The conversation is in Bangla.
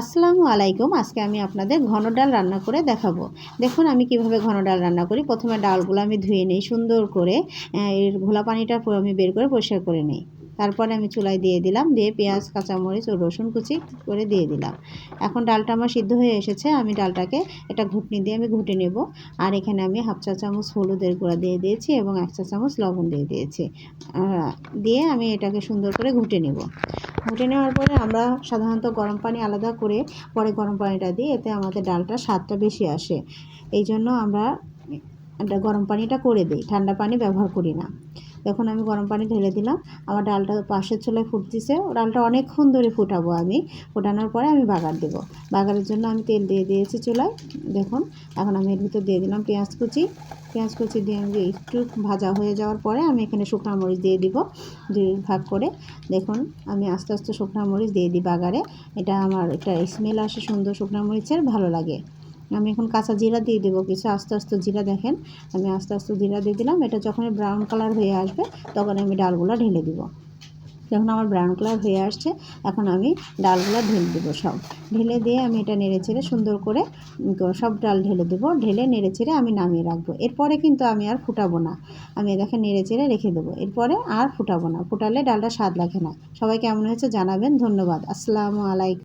আসসালামু আলাইকুম। আজকে আমি আপনাদের ঘন ডাল রান্না করে দেখাবো। দেখুন, আমি কীভাবে ঘন ডাল রান্না করি। প্রথমে ডালগুলো আমি ধুয়ে নিই, সুন্দর করে এর ঘোলা পানিটা আমি বের করে পরিষ্কার করে নিই। তারপরে আমি চুলায় দিয়ে দিলাম, দিয়ে পেঁয়াজ, কাঁচামরিচ ও রসুন কুচি করে দিয়ে দিলাম। এখন ডালটা আমার সিদ্ধ হয়ে এসেছে। আমি ডালটাকে এটা ঘুটনি দিয়ে আমি ঘুটে নেব। আর এখানে আমি হাফ চা চামচ হলুদের গুঁড়া দিয়ে দিয়েছি এবং এক চা চামচ লবণ দিয়ে দিয়েছি। দিয়ে আমি এটাকে সুন্দর করে ঘুটে নেব। ঘুটে নেওয়ার পরে আমরা সাধারণত গরম পানি আলাদা করে পরে গরম পানিটা দিই, এতে আমাদের ডালটা স্বাদটা বেশি আসে। এই জন্য আমরা এটা গরম পানিটা করে দিই। ঠান্ডা পানি ব্যবহার করি না। দেখুন আমি গরম পানি ঢেলে দিলাম, আমার ডালটা পাশের চুলায় ফুটতেছে। ডালটা অনেকক্ষণ ধরে ফুটাবো আমি। ফোটানোর পরে আমি বাগার দেবো। বাগারের জন্য আমি তেল দিয়ে দিয়েছি চুলায়। দেখুন, এখন আমি এর ভিতর দিয়ে দিলাম পেঁয়াজ কুচি। পেঁয়াজ কুচি দিয়ে আমি একটু ভাজা হয়ে যাওয়ার পরে আমি এখানে শুকনো মরিচ দিয়ে দিব দুই ভাগ করে। দেখুন, আমি আস্তে আস্তে শুকনো মরিচ দিয়ে দিই বাগারে। এটা আমার একটা স্মেল আসে সুন্দর শুকনো মরিচের, ভালো লাগে। আমি এখন কাঁচা জিরা দিয়ে দেবো কিছু। আস্তে আস্তে জিরা দেখেন, আমি আস্তে আস্তে জিরা দিয়ে দিলাম। এটা যখন ব্রাউন কালার হয়ে আসবে, তখন আমি ডালগুলো ঢেলে দিব। যখন আমার ব্রাউন কালার হয়ে আসছে, এখন আমি ডালগুলো ঢেলে দেবো সব। ঢেলে দিয়ে আমি এটা নেড়ে চেড়ে সুন্দর করে সব ডাল ঢেলে দেবো। ঢেলে নেড়ে চেড়ে আমি নামিয়ে রাখব। এরপরে কিন্তু আমি আর ফুটাবো না। আমি দেখে নেড়ে চেড়ে রেখে দেবো। এরপরে আর ফুটাবো না। ফুটালে ডালটা স্বাদ লাগে না। সবাই কেমন হয়েছে জানাবেন। ধন্যবাদ। আসসালামু আলাইকুম।